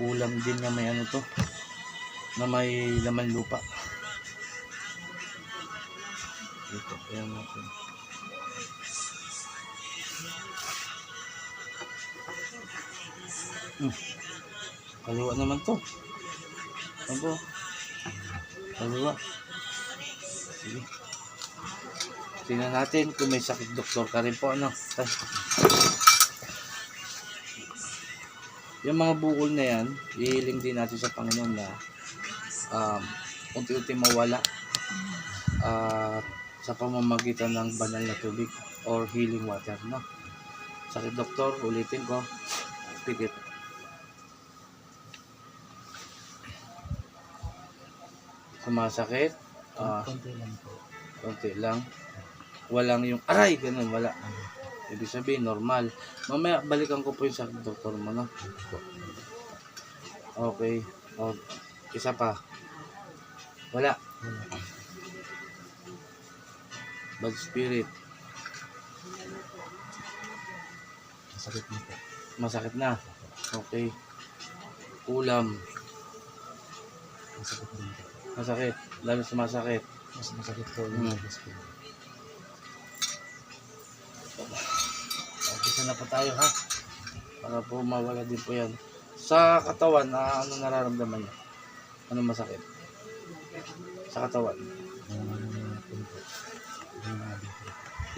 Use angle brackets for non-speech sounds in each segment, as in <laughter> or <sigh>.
ulam din na may ano to na may laman lupa. Dito ayan natin. Hmm. kaliwa naman to. Abo kaliwa sige. Tingnan natin kung may sakit doktor ka rin po ano? Tay. Yung mga bukol na yan ihiling din natin sa Panginoon na um, unti-unti mawala at sa pamamagitan ng banal na tubig or healing water no? Sakit doktor ulitin ko. Pikit sumasakit ah Konti lang po. konti lang. Walang yung aray ganun wala ibig sabihin normal mamaya balikan ko po yung sakit doktor mo no okay o, isa pa wala bad spirit Masakit na po. masakit na okay ulam Masakit din po. masakit lalo sumasakit Mas masakit po yung Hmm. hmm. po. Umpisa na po tayo ha. Para po mawala din po yan. Sa katawan, na ano nararamdaman niya? Ano masakit? Sa katawan.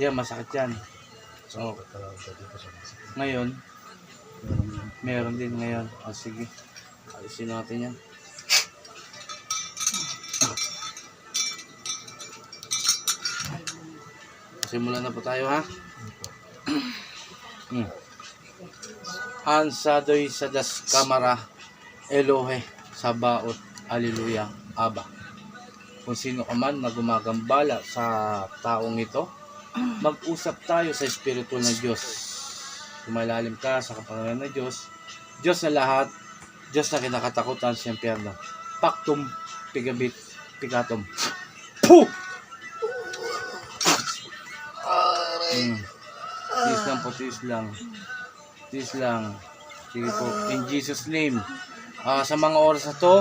Yan, masakit yan. So, Oh. Ngayon, Meron din ngayon. O sige, alisin natin yan. Simulan na po tayo ha. Hmm. Ansadoy sa das kamara Elohe Sabaot Aliluya Aba. Kung sino ka man na gumagambala sa taong ito, mag-usap tayo sa Espiritu ng Diyos. Lumalalim ka sa kapangyarihan ng Diyos. Diyos na lahat, Diyos na kinakatakutan sa impyerno. Pactum pigabit picatum. Puh! Mm. Tiis lang po, tiis lang. Tiis lang. Sige po, in Jesus name. Ah, sa mga oras na to,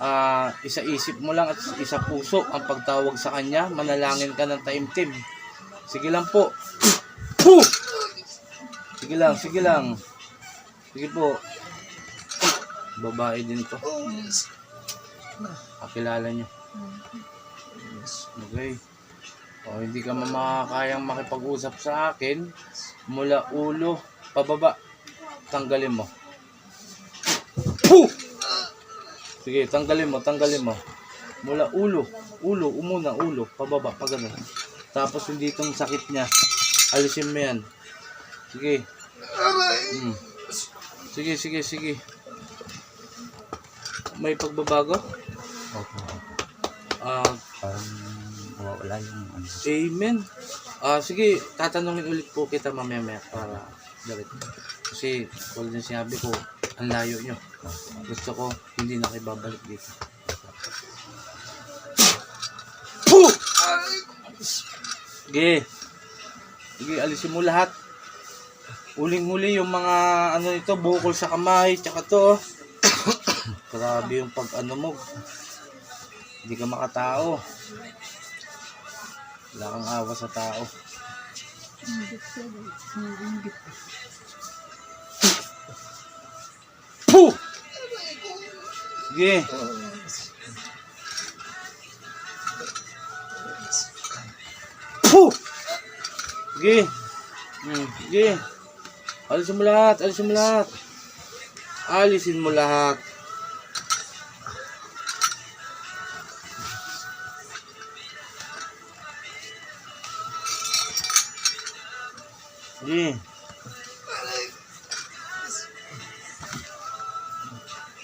ah, isa isip mo lang at isa puso ang pagtawag sa Kanya. Manalangin ka ng taimtim. Sige lang po. Puh! Sige lang, sige lang. Sige po. Babae din to. Kakilala nyo. Okay. O hindi ka makakayang makipag-usap sa akin mula ulo pababa. Tanggalin mo. Puh! Sige, tanggalin mo, tanggalin mo. Mula ulo, ulo, umuna, ulo, pababa, pag ganun. Tapos yung ditong sakit niya, alisin mo yan. Sige. Mm. Sige, sige, sige. May pagbabago? Opo. Ah, Parang mawawala yung ano. Amen. Ah, sige, tatanungin ulit po kita mamaya-maya para direct. Kasi, tulad ng sinabi ko, ang layo nyo. Gusto ko, hindi na kayo babalik dito. Puh! Sige. Sige, alisin mo lahat. Uling-huli yung mga ano ito, bukol sa kamay, tsaka to. oh. <coughs> Grabe yung pag ano mo. Hindi ka makatao. Wala kang awa sa tao. Puh! Sige. Puh! Sige. Hmm, sige. Alisin mo lahat, alisin mo lahat. Alisin mo lahat.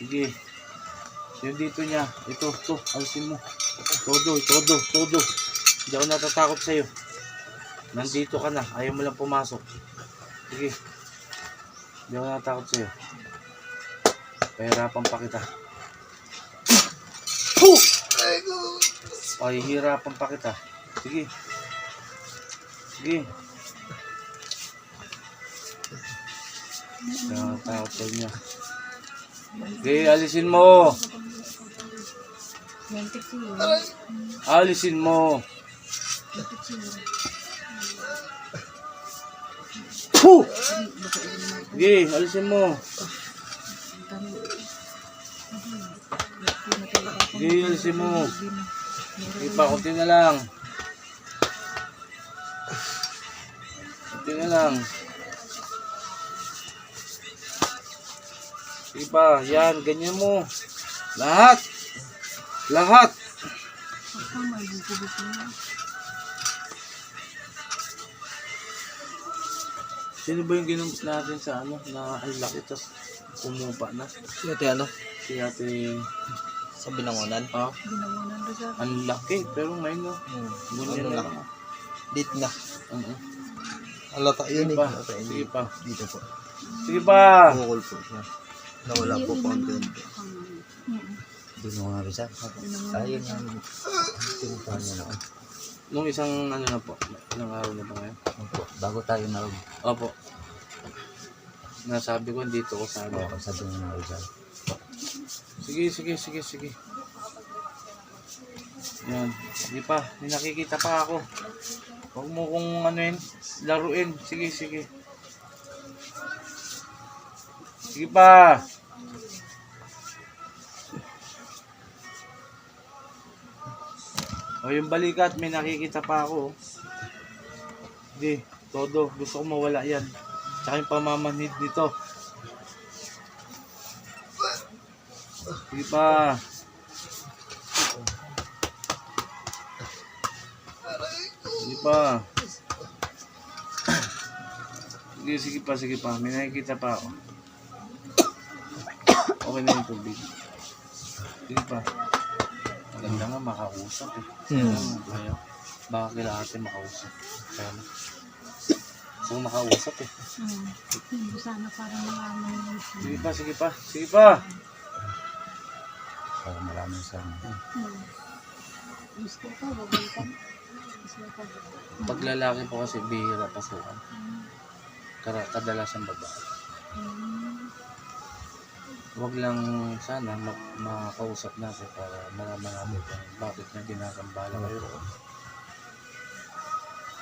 Sige. Yung dito niya. Ito, ito. Alisin mo. Todo, todo, todo. Hindi ako natatakot sa'yo. Nandito ka na. Ayaw mo lang pumasok. Sige. Hindi ako natatakot sa'yo. Pahirapan pa kita. Puh! Pahihirapan pa kita. Sige. Sige. Natatakot sa inyo. Sige, alisin mo. 20 kilo. Alisin mo. 20 kilo. Puh! Sige, alisin mo. Sige, alisin mo. Sige pa, kunti na lang. Kunti na lang. Pa, yan, ganyan mo. Lahat. Lahat. Sino ba yung ginamit natin sa ano, na ang laki, tas umupa na? Si ate ano? Si ate, Sa binangonan? ah, Ginawanan doon sa ang laki, pero ngayon no, Hmm. ganyan Ano lang. Dit na. Oo. Alata yun Sige eh. pa, sige pa. Dito po. Sige pa. Bukol po siya. Nawala po ganito. Hindi mo nga rin Sayang yung tinutuhan niya noon. Nung isang ano na po, ilang araw na ba ngayon? Opo, Bago tayo na Opo. Nasabi ko dito ko sa ano. Oo, sabi mo na Rizal. Sige, sige, sige, sige. Yan. Hindi pa. May nakikita pa ako. Huwag mo kong ano yun, laruin. Sige, sige. Sige pa. O yung balikat, may nakikita pa ako. Hindi, todo. Gusto ko mawala yan. Tsaka yung pamamanhid nito. Sige pa. Sige pa. Sige, sige pa, sige pa. May nakikita pa ako. Okay na yung tubig. Sige pa. Maganda nga makausap eh. Hmm. Kaya, baka kailangan natin makausap. Kaya na. Gusto makausap eh. Hmm. Hindi sana para malaman mo. Sige pa, sige pa, sige pa. Para maraming sa Hmm. Gusto ko, babalikan. Gusto ko. Pag lalaki po kasi bihira pasukan. Kara kadalasan babae. Hmm. Huwag lang sana ma- makausap natin para malaman natin kung bakit niya ginagambala kayo.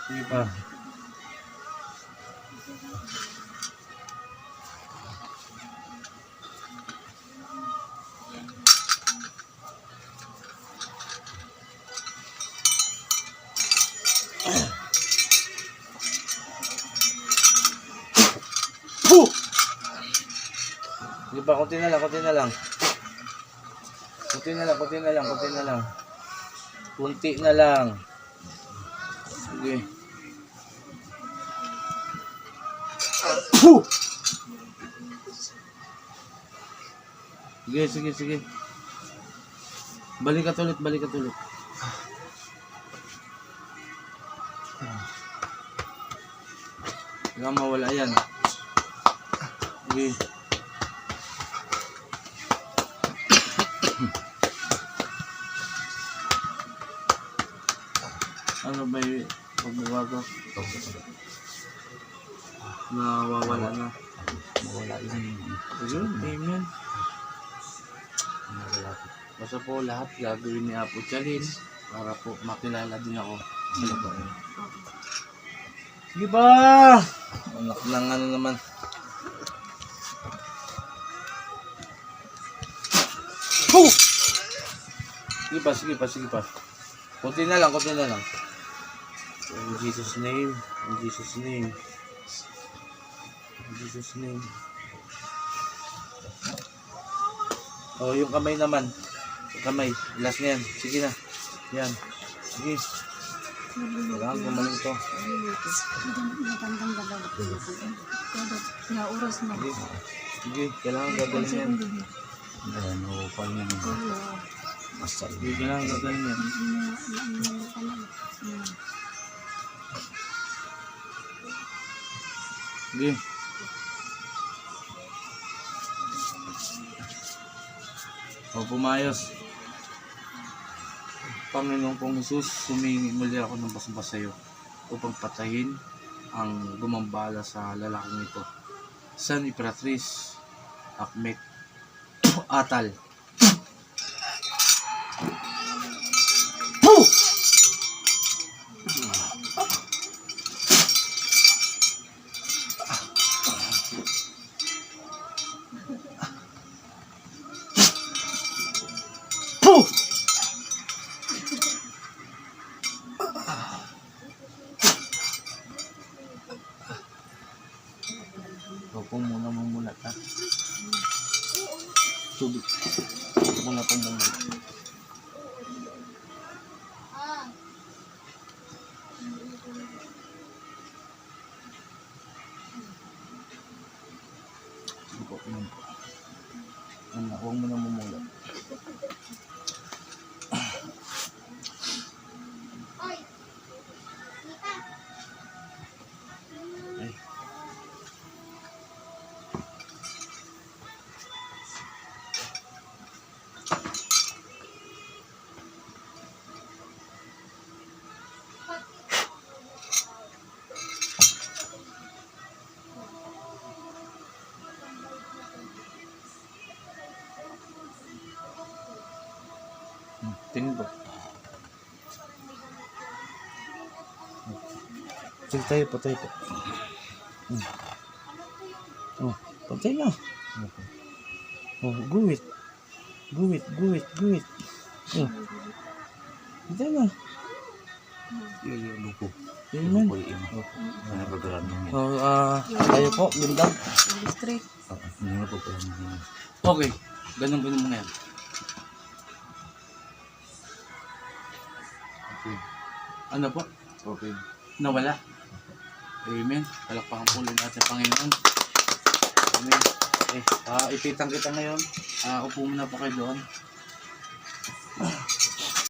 Sige pa. Sige pa, kunti na lang, kunti na lang. Kunti na lang, kunti na lang, kunti na lang. Kunti na lang. Sige. Puh! Sige, sige, sige. Balik ka ulit, balik ka ulit. Kailangan mawala yan. Sige. Ano pagbabago? Nawawala na. Mawala yung Ayun, amen. Basta po lahat gagawin ni Apo Chalin para po makilala din ako. Sila po. Sige ba? Anak ng ano naman. Puh! Sige pa, sige pa, sige pa. Kunti na lang, kunti na lang. In Jesus name, in Jesus name. In Jesus name. Oh, yung kamay naman. Yung kamay. Last na yan. Sige na. Yan. Sige. Kailangan gumaling to. Sige. Sige. Kailangan gagaling yan. Ayan, upal niya. Basta Sige. Kailangan gagaling yan. Sige. O pumayos. Panginoong pong Jesus, sumingi muli ako ng basbas sa iyo upang patayin ang gumambala sa lalaking ito. San Imperatriz Akmek Atal. Po. Sige tayo, patay po. Hmm. Oh, patay na. Oh, guwit. Guwit, guwit, guwit. Oh. Patay na. Iyo buko. Amen. Buko yung mga pagkaran mo. Oh, ah, tayo po, po pala mo. Okay. Ganun ganun muna yan. Okay. Ano po? Okay. Nawala. Amen. Palakpakan po ulit natin Panginoon. Amen. Eh, ah, uh, ipitang kita ngayon. Uh, upo muna po kayo doon.